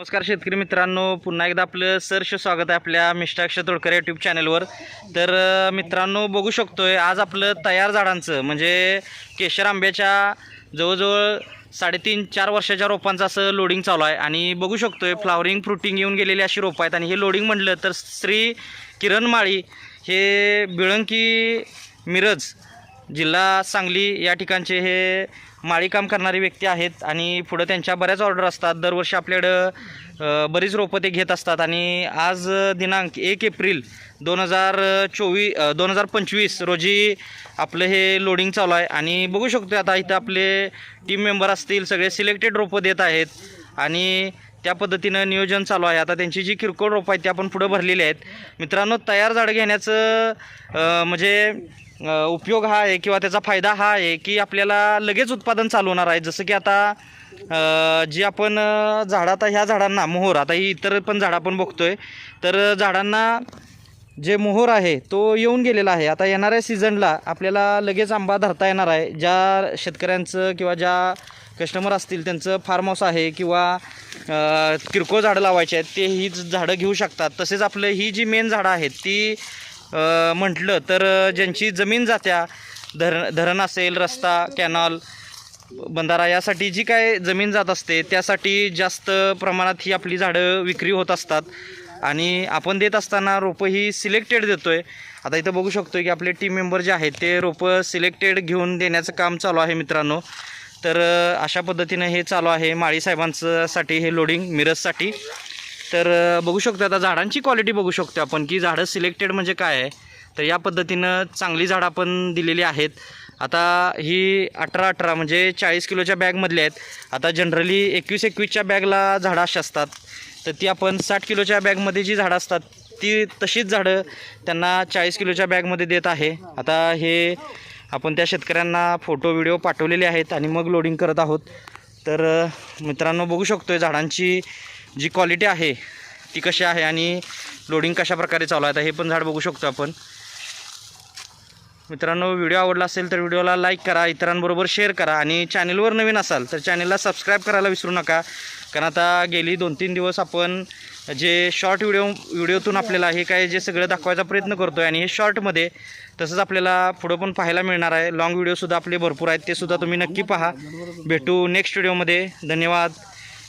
नमस्कार शेतकरी मित्रांनो पुन्हा एकदा आपलं सरश स्वागत आहे आपल्या मिष्टाक्ष तोडकर यूट्यूब चॅनलवर तर मित्रांनो बघू शकतोय आज आपलं तयार झाडांचं म्हणजे केशर आंब्याच्या जवळजवळ साडेतीन चार वर्षाच्या रोपांचं असं लोडिंग चालू आहे. आणि बघू शकतोय फ्लावरिंग फ्रुटिंग येऊन गेलेली अशी रोपं आहेत. आणि हे लोडिंग म्हटलं तर श्री किरण माळी हे बिळंकी मिरज जिल्हा सांगली या ठिकाणचे हे माळीकाम करणारी व्यक्ती आहेत आणि पुढं त्यांच्या बऱ्याच ऑर्डर असतात. दरवर्षी आपल्याकडं बरीच रोपं ते घेत असतात. आणि आज दिनांक एक एप्रिल दोन हजार चोवीस दोन हजार पंचवीस रोजी आपलं हे लोडिंग चालू आहे. आणि बघू शकतो आता इथं आपले टीम मेंबर असतील सगळे सिलेक्टेड रोपं देत आहेत. आणि त्या पद्धतीनं नियोजन चालू आहे. आता त्यांची जी किरकोळ रोपं आहेत ती आपण पुढं भरलेली आहेत. मित्रांनो तयार झाडं घेण्याचं म्हणजे उपयोग हा आहे किंवा त्याचा फायदा हा आहे की आपल्याला लगेच उत्पादन चालू होणार आहे. जसं की आता जी आपण झाडं आता ह्या झाडांना मोहर आता ही इतर पण झाडं आपण बघतोय. तर झाडांना जे मोहर आहे तो येऊन गेलेला आहे. आता येणाऱ्या सीझनला आपल्याला लगेच आंबा धरता येणार आहे. ज्या शेतकऱ्यांचं किंवा ज्या कस्टमर असतील त्यांचं फार्म हाऊस आहे किंवा किरकोळ झाडं लावायची आहेत ते हीच झाडं घेऊ शकतात. तसेच आपलं ही जी मेन झाडं आहेत ती म्हटलं तर ज्यांची जमीन जात्या धरण धरण असेल रस्ता कॅनॉल बंधारा यासाठी जी काय जमीन जात असते त्यासाठी जास्त प्रमाणात ही आपली झाडं विक्री होत असतात. आणि आपण देत असताना रोपं ही सिलेक्टेड देतो आहे आता इथं बघू शकतो की आपले टीम मेंबर जे आहेत ते रोपं सिलेक्टेड घेऊन देण्याचं काम चालू आहे मित्रांनो. तर अशा पद्धतीनं हे चालू आहे माळी हे लोडिंग मिरजसाठी. तर बघू शकतो आता झाडांची क्वालिटी बघू शकतो आपण की झाडं सिलेक्टेड म्हणजे काय आहे. तर या पद्धतीनं चांगली झाडं आपण दिलेली आहेत. आता ही अठरा अठरा म्हणजे चाळीस किलोच्या बॅगमधली आहेत. आता जनरली एकवीस एकवीसच्या बॅगला झाडं अशी असतात. तर ती आपण साठ किलोच्या बॅगमध्ये जी झाडं असतात ती तशीच झाडं त्यांना चाळीस किलोच्या बॅगमध्ये देत आहे. आता हे आपण त्या शेतकऱ्यांना फोटो व्हिडिओ पाठवलेले आहेत आणि मग लोडिंग करत आहोत. तर मित्रांनो बघू शकतो झाडांची जी क्वालिटी आहे ती कशी आहे आणि लोडिंग कशा प्रकारे चालू आहे. हे पण झाड बघू शकतो आपण. मित्रांनो व्हिडिओ आवडला असेल तर व्हिडिओला लाईक करा इतरांबरोबर शेअर करा आणि चॅनलवर नवीन असाल तर चॅनलला सबस्क्राईब करायला विसरू नका. कारण आता गेली दोन तीन दिवस आपण जे शॉर्ट व्हिडिओ व्हिडिओतून आपल्याला हे काय जे सगळं दाखवायचा प्रयत्न करतो आहे आणि हे शॉर्टमध्ये तसंच आपल्याला पुढं पण पाहायला मिळणार आहे. लॉंग व्हिडिओसुद्धा आपले भरपूर आहेत ते सुद्धा तुम्ही नक्की पहा. भेटू नेक्स्ट व्हिडिओमध्ये धन्यवाद.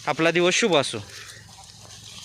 आपला दिवस शुभ असो.